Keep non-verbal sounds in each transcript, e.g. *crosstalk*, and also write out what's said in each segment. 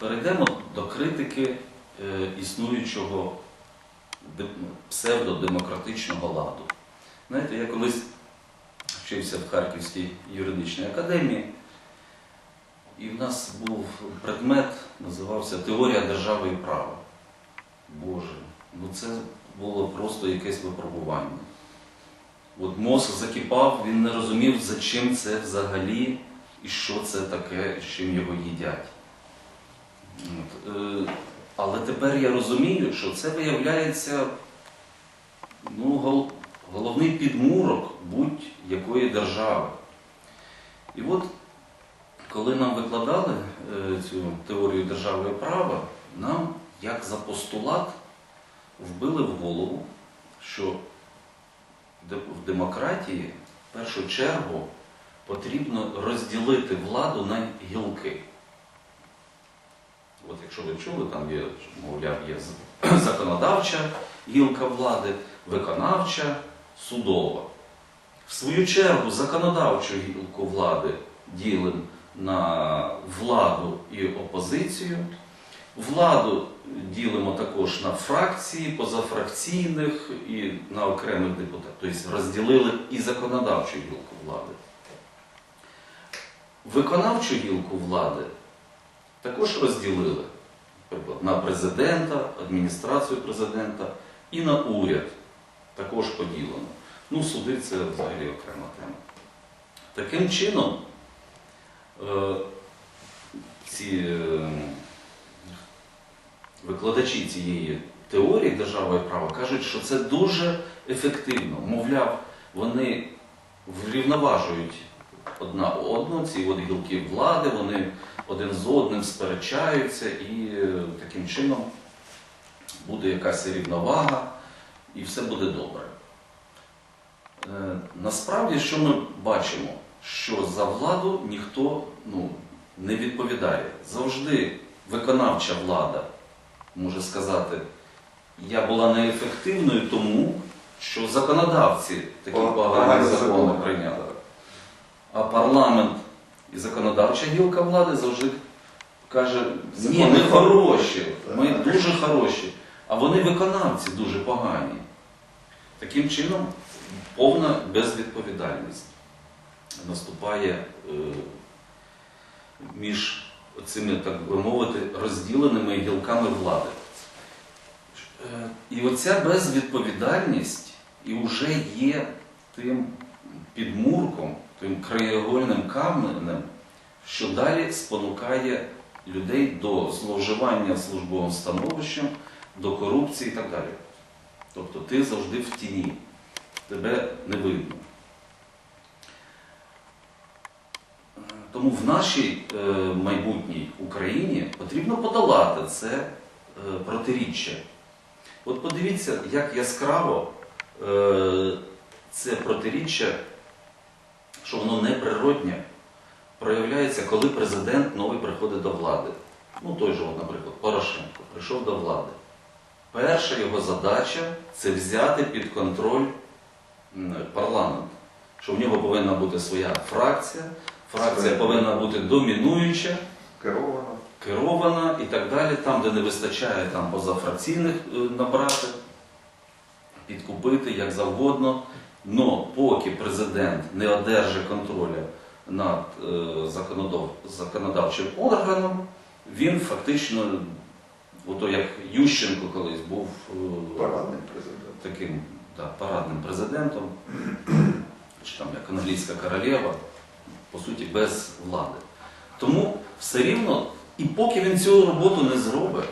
перейдемо до критики е, існуючого псевдодемократичного ладу. Знаєте, я колись вчився в Харківській юридичній академії, і в нас був предмет, називався Теорія держави і права. Боже, ну це було просто якесь випробування. От мозок закипав, він не розумів, за чим це взагалі, і що це таке, з чим його їдять. Е, але тепер я розумію, що це виявляється ну, гол- головний підмурок будь-якої держави. І от коли нам викладали е, цю теорію держави і права, нам, як за постулат, вбили в голову, що в демократії в першу чергу потрібно розділити владу на гілки. От якщо ви чули, там є, мовляв, є *clears throat* законодавча гілка влади, виконавча, судова. В свою чергу законодавчу гілку влади ділимо на владу і опозицію. Владу ділимо також на фракції, позафракційних і на окремих депутатів. Тобто розділили і законодавчу гілку влади. Виконавчу гілку влади також розділили на президента, адміністрацію президента і на уряд також поділено. Ну, суди це взагалі окрема тема. Таким чином, е, ці е, викладачі цієї теорії держави і права кажуть, що це дуже ефективно. Мовляв, вони врівноважують одна одну, ці от гілки влади, вони один з одним сперечаються і е, таким чином буде якась рівновага і все буде добре. Е, Насправді, що ми бачимо, що за владу ніхто ну, не відповідає. Завжди виконавча влада може сказати, я була неефективною тому, що законодавці такі погані закони. прийняли. А парламент і законодавча гілка влади завжди каже, ні, ми хороші, ми дуже хороші, а вони виконавці дуже погані. Таким чином, повна безвідповідальність наступає е, між цими, так би мовити, розділеними гілками влади. Е, І оця безвідповідальність і вже є тим підмурком, тим краєгольним каменем, що далі спонукає людей до зловживання службовим становищем, до корупції і так далі. Тобто ти завжди в тіні, тебе не видно. Тому в нашій е, майбутній Україні потрібно подолати це е, протиріччя. От подивіться, як яскраво е, це протиріччя, що воно неприроднє, проявляється, коли президент новий приходить до влади. Ну, той же, наприклад, Порошенко прийшов до влади. Перша його задача це взяти під контроль парламент. Що в нього повинна бути своя фракція, фракція повинна бути домінуюча, керовано. керована і так далі, там, де не вистачає там, позафракційних е, набрати, підкупити як завгодно. Но поки президент не одержить контролю над е, законодав- законодавчим органом, він фактично, ото як Ющенко колись був е, Парадний президент. таким да, парадним президентом, чи там як англійська королева, по суті, без влади. Тому все рівно, і поки він цю роботу не зробить,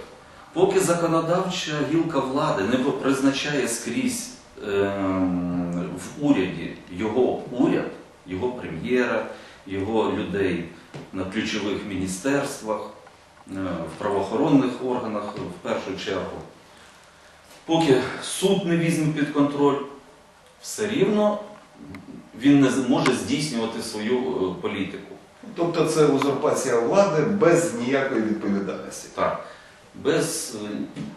поки законодавча гілка влади не призначає скрізь ем, в уряді його уряд, його прем'єра, його людей на ключових міністерствах, е, в правоохоронних органах в першу чергу, поки суд не візьме під контроль, все рівно він не зможе здійснювати свою е, політику. Тобто це узурпація влади без ніякої відповідальності. Так. Без,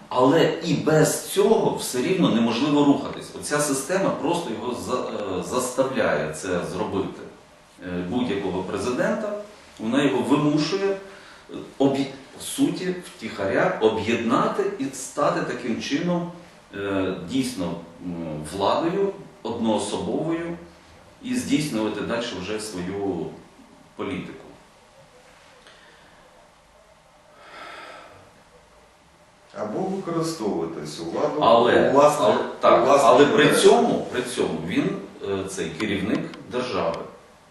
але і без цього все рівно неможливо рухатись. Оця система просто його за- е, заставляє це зробити. Е, Будь-якого президента, вона його вимушує. е, об'є- суті втіхаря об'єднати і стати таким чином дійсно владою одноособовою і здійснювати далі вже свою політику. Використовувати цю владу Але, у власних, але, так, у власних але при цьому, при цьому він, е, цей керівник держави,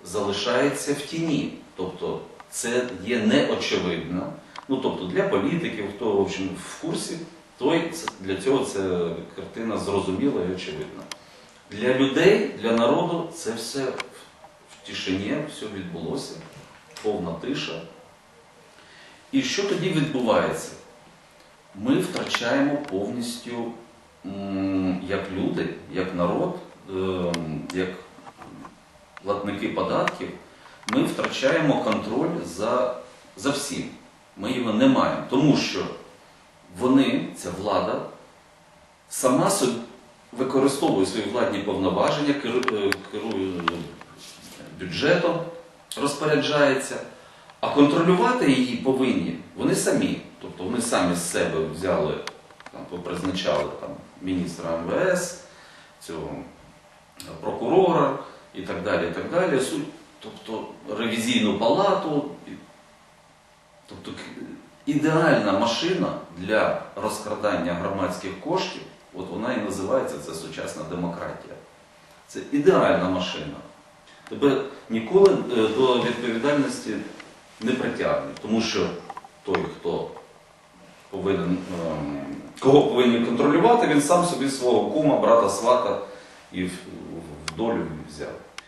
залишається в тіні. Тобто це є неочевидно. Ну тобто для політиків, хто в, общем, в курсі, той для цього це картина зрозуміла і очевидна. Для людей, для народу це все в тишині, все відбулося, повна тиша. І що тоді відбувається? Ми втрачаємо повністю як люди, як народ, ем, як платники податків, ми втрачаємо контроль за, за всім. Ми його не маємо, тому що вони, ця влада, сама собі використовує свої владні повноваження, е, керує е, бюджетом, розпоряджається, а контролювати її повинні вони самі. Тобто вони самі з себе взяли, там, попризначали там, міністра МВС, цього е, прокурора і так далі. і так далі. Суть, тобто ревізійну палату. Тобто ідеальна машина для розкрадання громадських коштів, от вона і називається це сучасна демократія. Це ідеальна машина. Тебе ніколи е, до відповідальності не притягнуть, тому що той, хто повинен, ем, кого повинен контролювати, він сам собі свого кума, брата, свата і в долю взяв.